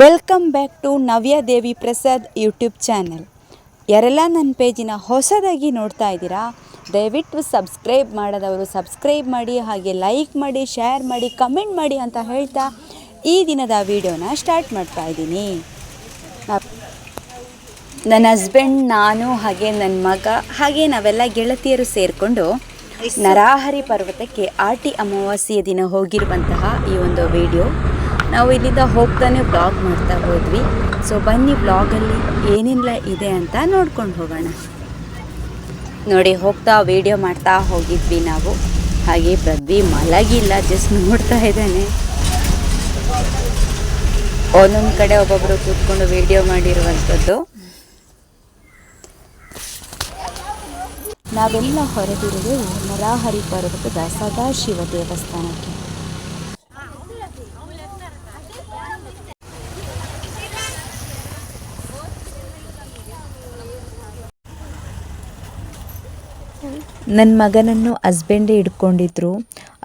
Welcome back to Navya Devi Prasad YouTube channel. ಯಾರೆಲ್ಲ ನನ್ನ ಪೇಜಿನ ಹೊಸದಾಗಿ ನೋಡ್ತಾ ಇದ್ದೀರಾ, ದಯವಿಟ್ಟು ಸಬ್ಸ್ಕ್ರೈಬ್ ಮಾಡದವರು ಸಬ್ಸ್ಕ್ರೈಬ್ ಮಾಡಿ, ಹಾಗೆ ಲೈಕ್ ಮಾಡಿ, ಶೇರ್ ಮಾಡಿ, ಕಮೆಂಟ್ ಮಾಡಿ ಅಂತ ಹೇಳ್ತಾ ಈ ದಿನದ ವಿಡಿಯೋನ ಸ್ಟಾರ್ಟ್ ಮಾಡ್ತಾ ಇದ್ದೀನಿ. ನನ್ನ ಹಸ್ಬೆಂಡ್, ನಾನು, ಹಾಗೆ ನನ್ನ ಮಗ, ಹಾಗೆ ನಾವೆಲ್ಲ ಗೆಳತಿಯರು ಸೇರಿಕೊಂಡು ನರಾಹರಿ ಪರ್ವತಕ್ಕೆ ಆಟಿ ಅಮಾವಾಸ್ಯೆಯ ದಿನ ಹೋಗಿರುವಂತಹ ಈ ಒಂದು ವಿಡಿಯೋ. ನಾವು ಇಲ್ಲಿಂದ ಹೋಗ್ತಾನೆ ಬ್ಲಾಗ್ ಮಾಡ್ತಾ ಹೋದ್ವಿ. ಸೊ ಬನ್ನಿ ಬ್ಲಾಗಲ್ಲಿ ಏನೆಲ್ಲ ಇದೆ ಅಂತ ನೋಡ್ಕೊಂಡು ಹೋಗೋಣ. ನೋಡಿ, ಹೋಗ್ತಾ ವಿಡಿಯೋ ಮಾಡ್ತಾ ಹೋಗಿದ್ವಿ ನಾವು. ಹಾಗೆ ಪ್ರದ್ವಿ ಮಲಗಿಲ್ಲ ಜಸ್ಟ್ ನೋಡ್ತಾ ಇದ್ದಾನೆ. ಒಂದೊಂದು ಕಡೆ ಒಬ್ಬೊಬ್ಬರು ಕೂತ್ಕೊಂಡು ವಿಡಿಯೋ ಮಾಡಿರುವಂಥದ್ದು. ನಾವೆಲ್ಲ ಹೊರಟಿರುವುದು ನರಾಹರಿ ಪರ್ವತದ ಸದಾಶಿವ ದೇವಸ್ಥಾನಕ್ಕೆ. ನನ್ನ ಮಗನನ್ನು ಹಸ್ಬೆಂಡೇ ಹಿಡ್ಕೊಂಡಿದ್ರು.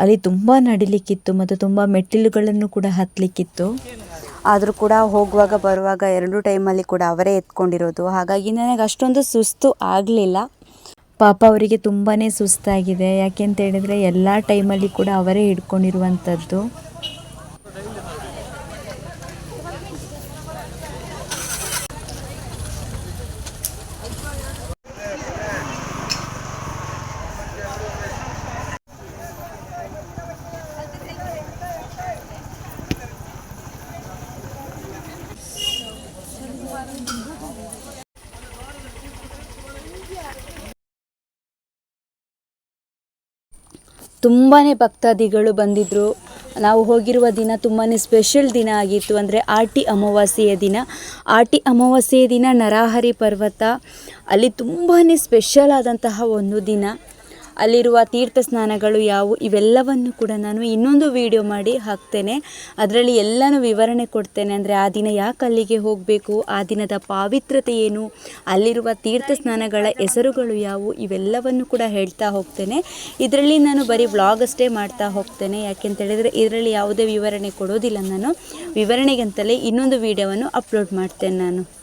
ಅಲ್ಲಿ ತುಂಬ ನಡಿಲಿಕ್ಕಿತ್ತು ಮತ್ತು ತುಂಬ ಮೆಟ್ಟಿಲುಗಳನ್ನು ಕೂಡ ಹತ್ತಲಿಕ್ಕಿತ್ತು ಆದರೂ ಕೂಡ ಹೋಗುವಾಗ ಬರುವಾಗ ಎರಡು ಟೈಮಲ್ಲಿ ಕೂಡ ಅವರೇ ಎತ್ಕೊಂಡಿರೋದು. ಹಾಗಾಗಿ ನನಗೆ ಅಷ್ಟೊಂದು ಸುಸ್ತು ಆಗಲಿಲ್ಲ. ಪಾಪ ಅವರಿಗೆ ತುಂಬಾ ಸುಸ್ತಾಗಿದೆ. ಯಾಕೆಂತ ಹೇಳಿದರೆ ಎಲ್ಲ ಟೈಮಲ್ಲಿ ಕೂಡ ಅವರೇ ಹಿಡ್ಕೊಂಡಿರುವಂಥದ್ದು ತುಂಬಾ ಭಕ್ತಾದಿಗಳು ಬಂದಿದ್ದರು ನಾವು ಹೋಗಿರುವ ದಿನ ತುಂಬಾ ಸ್ಪೆಷಲ್ ದಿನ ಆಗಿತ್ತು. ಅಂದರೆ ಆಟಿ ಅಮಾವಾಸ್ಯೆಯ ದಿನ. ಆಟಿ ಅಮಾವಾಸ್ಯೆಯ ದಿನ ನರಾಹರಿ ಪರ್ವತ. ಅಲ್ಲಿ ತುಂಬಾ ಸ್ಪೆಷಲ್ ಆದಂತಹ ಒಂದು ದಿನ. ಅಲ್ಲಿರುವ ತೀರ್ಥ ಸ್ನಾನಗಳು ಯಾವುವು, ಇವೆಲ್ಲವನ್ನು ಕೂಡ ನಾನು ಇನ್ನೊಂದು ವಿಡಿಯೋ ಮಾಡಿ ಹಾಕ್ತೇನೆ. ಅದರಲ್ಲಿ ಎಲ್ಲನೂ ವಿವರಣೆ ಕೊಡ್ತೇನೆ. ಅಂದರೆ ಆ ದಿನ ಯಾಕೆ ಅಲ್ಲಿಗೆ ಹೋಗಬೇಕು, ಆ ದಿನದ ಪಾವಿತ್ರತೆ ಏನು, ಅಲ್ಲಿರುವ ತೀರ್ಥ ಸ್ನಾನಗಳ ಹೆಸರುಗಳು ಯಾವುವು, ಇವೆಲ್ಲವನ್ನು ಕೂಡ ಹೇಳ್ತಾ ಹೋಗ್ತೇನೆ. ಇದರಲ್ಲಿ ನಾನು ಬರೀ ವ್ಲಾಗ್ ಅಷ್ಟೇ ಮಾಡ್ತಾ ಹೋಗ್ತೇನೆ. ಯಾಕೆಂತ ಹೇಳಿದರೆ ಇದರಲ್ಲಿ ಯಾವುದೇ ವಿವರಣೆ ಕೊಡೋದಿಲ್ಲ ನಾನು. ವಿವರಣೆಗಂತಲೇ ಇನ್ನೊಂದು ವಿಡಿಯೋವನ್ನು ಅಪ್ಲೋಡ್ ಮಾಡ್ತೇನೆ ನಾನು.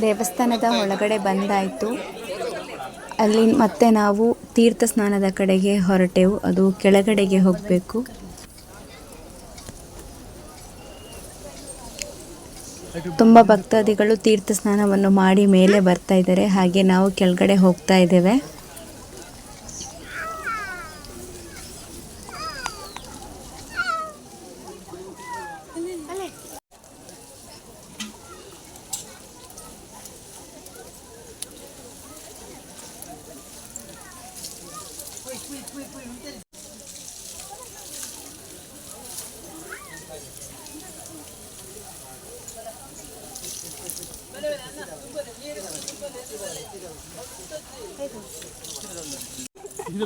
ದೇವಸ್ಥಾನದ ಒಳಗಡೆ ಬಂದಾಯಿತು. ಅಲ್ಲಿ ಮತ್ತೆ ನಾವು ತೀರ್ಥ ಸ್ನಾನದ ಕಡೆಗೆ ಹೊರಟೆವು. ಅದು ಕೆಳಗಡೆಗೆ ಹೋಗಬೇಕು. ತುಂಬ ಭಕ್ತಾದಿಗಳು ತೀರ್ಥ ಸ್ನಾನವನ್ನು ಮಾಡಿ ಮೇಲೆ ಬರ್ತಾ ಇದ್ದಾರೆ. ಹಾಗೆ ನಾವು ಕೆಳಗಡೆ ಹೋಗ್ತಾ ಇದ್ದೇವೆ.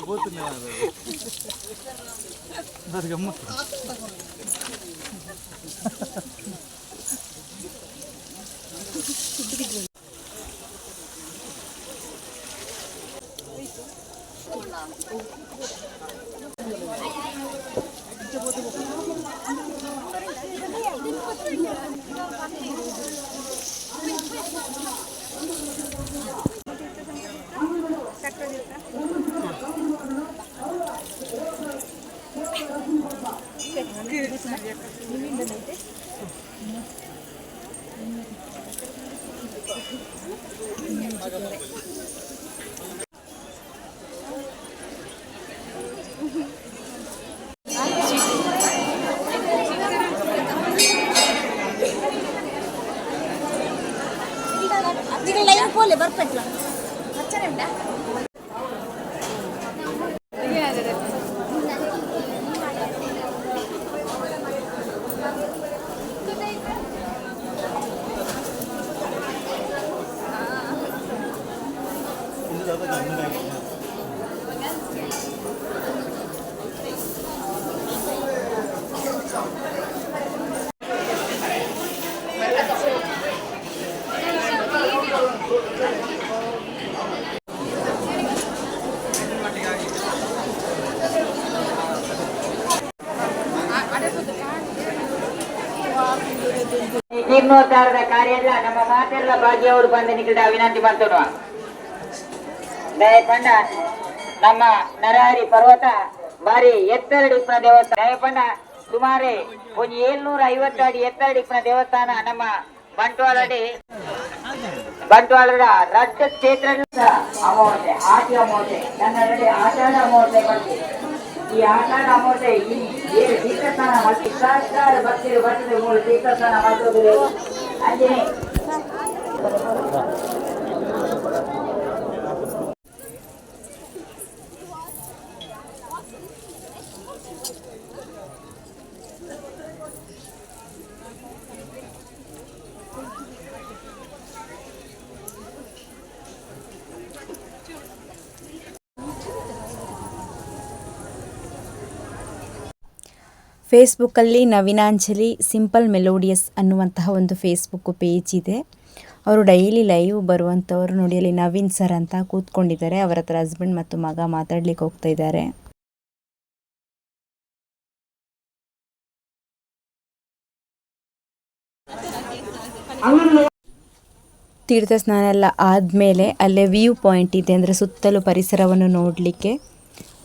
போத்துங்க அதுக்கம்மா ಲೈವ್ ಪೋಲೆ ಬರ್ಪೆಟ್ಲ ಅಚ್ಚನೆ ಉಂಟಾ ಜೀರ್ಣೋದ್ಧಾರದ ಕಾರ್ಯ ಎಲ್ಲ ನಮ್ಮ ಮಾತೆಲ್ಲ ಭಾಗ್ಯ ಅವರು ಬಂದು ನಿಖಿಲ್ ವಿನಂತಿ ಮಾಡ್ತೇವೆ ದಯಪಂಡ ನಮ್ಮ ನರಹರಿ ಪರ್ವತ ಬಾರಿ ಎತ್ತರ ಡಿಪ್ನ ದೇವಸ್ಥಾನ. ದಯಪಂಡ ಸುಮಾರು ಒಂದು ಏಳ್ನೂರ ಐವತ್ತು ಅಡಿ ಎತ್ತರ ಡಿಪ್ನ ದೇವಸ್ಥಾನ ನಮ್ಮ ಬಂಟ್ವಾಳಡಿ ಬಂಟ್ವಾಳದ ರಕ್ತ ಕ್ಷೇತ್ರ ಅಮಾವಾಸ್ಯೆ ಆಟಿ ಅಮಾವಾಸ್ಯೆ ಕನ್ನಡ ಆಷಾಢ ಅಮಾವಾಸ್ಯೆ ಈ ಆಷಾಢ ಅಮಾವಾಸ್ಯೆ ಈ ಏಳು ತೀರ್ಥಸ್ಥಾನ ಮತ್ತು ಸಹಸ್ರಾರು ಭಕ್ತರು ಬರ್ತದೆ ಮೂರು ತೀರ್ಥಸ್ಥಾನ ಮಾಡೋದು ಅಂಜನೇ ಫೇಸ್ಬುಕ್ಕಲ್ಲಿ ನವೀನಾಂಜಲಿ ಸಿಂಪಲ್ ಮೆಲೋಡಿಯಸ್ ಅನ್ನುವಂತಹ ಒಂದು ಫೇಸ್ಬುಕ್ ಪೇಜ್ ಇದೆ. ಅವರು ಡೈಲಿ ಲೈವ್ ಬರುವಂಥವರು ನೋಡಿ, ಅಲ್ಲಿ ನವೀನ್ ಸರ್ ಅಂತ ಕೂತ್ಕೊಂಡಿದ್ದಾರೆ. ಅವರ ಹತ್ರ ಹಸ್ಬೆಂಡ್ ಮತ್ತು ಮಗ ಮಾತಾಡ್ಲಿಕ್ಕೆ ಹೋಗ್ತಾ ಇದ್ದಾರೆ. ತೀರ್ಥ ಸ್ನಾನ ಎಲ್ಲ ಆದಮೇಲೆ ಅಲ್ಲೇ ವ್ಯೂ ಪಾಯಿಂಟ್ ಇದೆ, ಅಂದರೆ ಸುತ್ತಲೂ ಪರಿಸರವನ್ನು ನೋಡಲಿಕ್ಕೆ.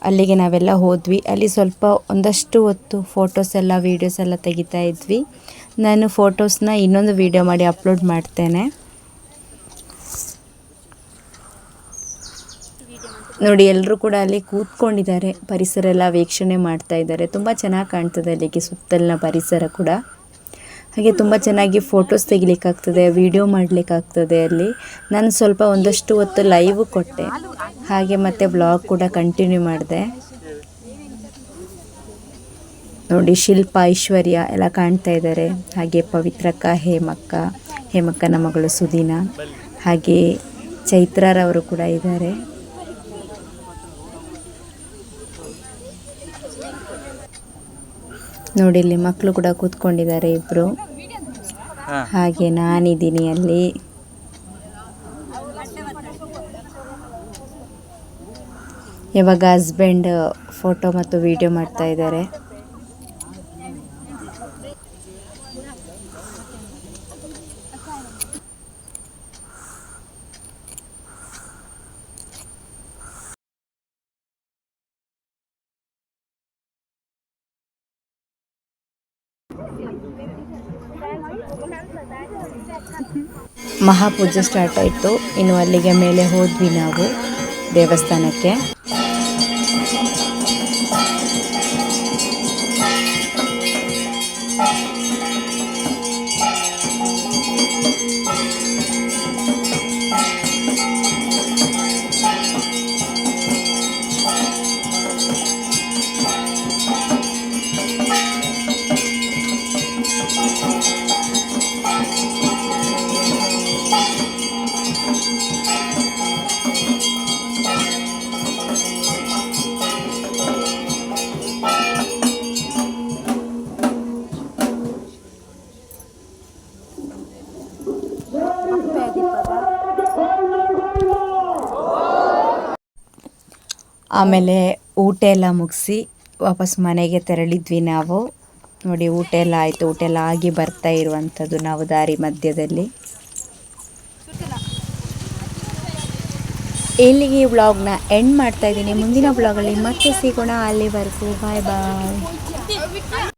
ಅಲ್ಲಿಗೆ ನಾವೆಲ್ಲ ಹೋದ್ವಿ. ಅಲ್ಲಿ ಸ್ವಲ್ಪ ಒಂದಷ್ಟು ಹೊತ್ತು ಫೋಟೋಸ್ ಎಲ್ಲ ವೀಡಿಯೋಸ್ ಎಲ್ಲ ತೆಗಿತಾ ಇದ್ವಿ. ನಾನು ಫೋಟೋಸ್ನ ಇನ್ನೊಂದು ವೀಡಿಯೋ ಮಾಡಿ ಅಪ್ಲೋಡ್ ಮಾಡ್ತೇನೆ. ನೋಡಿ ಎಲ್ಲರೂ ಕೂಡ ಅಲ್ಲಿ ಕೂತ್ಕೊಂಡಿದ್ದಾರೆ. ಪರಿಸರ ಎಲ್ಲ ವೀಕ್ಷಣೆ ಮಾಡ್ತಾ ಇದ್ದಾರೆ. ತುಂಬ ಚೆನ್ನಾಗಿ ಕಾಣ್ತದೆ ಅಲ್ಲಿಗೆ ಸುತ್ತಲಿನ ಪರಿಸರ ಕೂಡ. ಹಾಗೆ ತುಂಬ ಚೆನ್ನಾಗಿ ಫೋಟೋಸ್ ತೆಗಿಲಿಕ್ಕಾಗ್ತದೆ ವಿಡಿಯೋ ಮಾಡಲಿಕ್ಕಾಗ್ತದೆ ಅಲ್ಲಿ. ನಾನು ಸ್ವಲ್ಪ ಒಂದಷ್ಟು ಹೊತ್ತು ಲೈವ್ ಕೊಟ್ಟೆ. ಹಾಗೆ ಮತ್ತೆ ಬ್ಲಾಗ್ ಕೂಡ ಕಂಟಿನ್ಯೂ ಮಾಡಿದೆ. ನೋಡಿ ಶಿಲ್ಪ, ಐಶ್ವರ್ಯ ಎಲ್ಲ ಕಾಣ್ತಾ ಇದ್ದಾರೆ ಹಾಗೆ ಪವಿತ್ರಕ್ಕ, ಹೇಮಕ್ಕ, ಹೇಮಕ್ಕನ ಮಗಳು ಸುದೀನ. ಹಾಗೆ ಚೈತ್ರಾರವರು ಕೂಡ ಇದ್ದಾರೆ ನೋಡಿ ಇಲ್ಲಿ ಮಕ್ಕಳು ಕೂಡ ಕೂತ್ಕೊಂಡಿದ್ದಾರೆ ಇಬ್ರು. ಹಾಗೆ ನಾನಿದ್ದೀನಿ ಅಲ್ಲಿ. ಯಾವಾಗ ಹಸ್ಬೆಂಡ್ ಫೋಟೋ ಮತ್ತು ವಿಡಿಯೋ ಮಾಡ್ತಾ ಇದ್ದಾರೆ. ಮಹಾಪೂಜೆ ಸ್ಟಾರ್ಟ್ ಆಯಿತು. ಇನ್ನು ಅಲ್ಲಿಗೆ ಮೇಲೆ ಹೋದ್ವಿ ನಾವು ದೇವಸ್ಥಾನಕ್ಕೆ. ಆಮೇಲೆ ಊಟ ಎಲ್ಲ ಮುಗಿಸಿ ವಾಪಸ್ ಮನೆಗೆ ತೆರಳಿದ್ವಿ ನಾವು. ನೋಡಿ, ಊಟ ಎಲ್ಲ ಆಯಿತು. ಊಟ ಎಲ್ಲ ಆಗಿ ಬರ್ತಾ ಇರುವಂಥದ್ದು ನಾವು ದಾರಿ ಮಧ್ಯದಲ್ಲಿ. ಇಲ್ಲಿಗೆ ಈ ವ್ಲಾಗ್ನ ಎಂಡ್ ಮಾಡ್ತಾ ಇದ್ದೀನಿ. ಮುಂದಿನ ಬ್ಲಾಗಲ್ಲಿ ಮತ್ತೆ ಸಿಗೋಣ. ಅಲ್ಲಿವರೆಗೂ ಬಾಯ್ ಬಾಯ್.